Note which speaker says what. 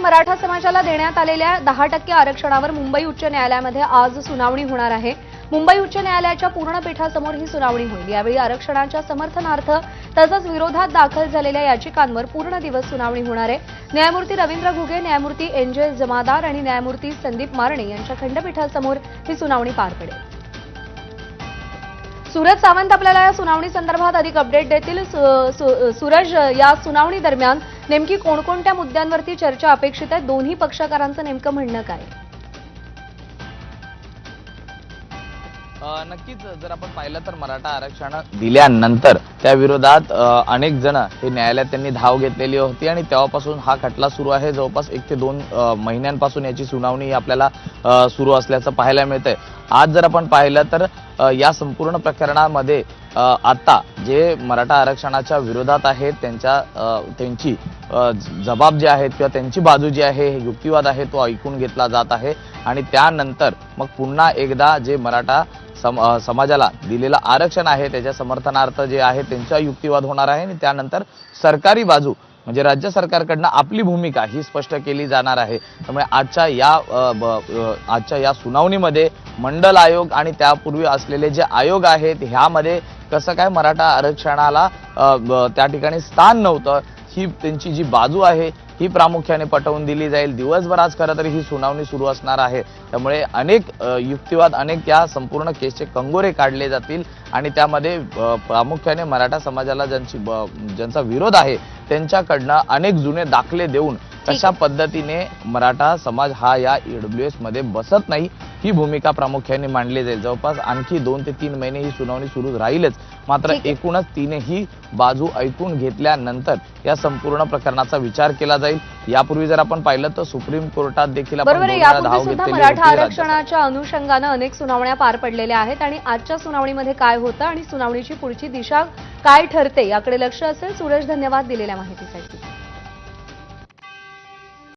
Speaker 1: मराठा समाजाला देण्यात आलेल्या दहा टक्के आरक्षणावर मुंबई उच्च न्यायालयामध्ये आज सुनावणी होणार आहे. मुंबई उच्च न्यायालयाच्या पूर्ण पीठासमोर ही सुनावणी होईल. यावेळी आरक्षणाच्या समर्थनार्थ तसंच विरोधात दाखल झालेल्या याचिकांवर पूर्ण दिवस सुनावणी होणार आहे. न्यायमूर्ती रवींद्र घुगे न्यायमूर्ती एन जे जमादार आणि न्यायमूर्ती संदीप मारणे यांच्या खंडपीठासमोर ही सुनावणी पार पडेल. सूरज सावंत आपल्याला या सुनावणी संदर्भात अधिक अपडेट देतील. सु- सु- सूरज या सुनावणी दरम्यान नेमकी कोणकोणत्या मुद्द्यांवरती चर्चा अपेक्षित आहे? दोन्ही पक्षकारांचं नेमकं म्हणणं काय?
Speaker 2: नक्कीच जर आपण पाहिलं तर मराठा आरक्षण दिल्यानंतर त्या विरोधात अनेक जण हे न्यायालयात त्यांनी धाव घेतलेली होती आणि तेव्हापासून हा खटला सुरू आहे. जवळपास एक ते दोन महिन्यांपासून याची सुनावणी आपल्याला सुरू असल्याचं पाहायला मिळतंय. आज जर आपण पाहिलं तर या संपूर्ण प्रकरणामध्ये आता जे मराठा आरक्षणाच्या विरोधात आहेत त्यांच्या त्यांची जबाब जे आहेत किंवा त्यांची बाजू जी आहे हे युक्तिवाद आहे तो ऐकून घेतला जात आहे. आणि त्यानंतर मग पुन्हा एकदा जे मराठा सम समाजाला दिलेलं आरक्षण आहे त्याच्या समर्थनार्थ जे आहे त्यांचा युक्तिवाद होणार आहे. आणि त्यानंतर सरकारी बाजू म्हणजे राज्य सरकारकडनं आपली भूमिका ही स्पष्ट केली जाणार आहे. त्यामुळे आजच्या या आजच्या या सुनावणीमध्ये मंडल आयोग आणि त्यापूर्वी असलेले जे आयोग आहेत ह्यामध्ये कसं काय मराठा आरक्षणाला त्या ठिकाणी स्थान नव्हतं ही त्यांची जी बाजू आहे ही प्रामुख्याने पटवून दिली जाईल. दिवसभर आज खरं तर ही सुनावणी सुरू असणार आहे. त्यामुळे अनेक युक्तिवाद अनेक या संपूर्ण केसचे कंगोरे काढले जातील आणि त्यामध्ये प्रामुख्याने मराठा समाजाला ज्यांची ज्यांचा विरोध आहे त्यांच्याकडनं अनेक जुने दाखले देऊन कशा पद्धतीने मराठा समाज हा या ईडब्ल्यू एसमध्ये बसत नाही. ही भूमिका प्रामुख्याने मांडली जाईल. जवळपास आणखी दोन ते तीन महिने ही सुनावणी सुरू राहीलच. मात्र. एकूणच तिनेही बाजू ऐकून घेतल्यानंतर या संपूर्ण प्रकरणाचा विचार केला जाईल. यापूर्वी जर आपण पाहिलं तर सुप्रीम कोर्टात देखील
Speaker 1: मराठा आरक्षणाच्या अनुषंगानं अनेक सुनावण्या पार पडलेल्या आहेत आणि आजच्या सुनावणीमध्ये काय होतं आणि सुनावणीची पुढची दिशा काय ठरते याकडे लक्ष असेल. सूरज धन्यवाद दिलेल्या माहितीसाठी.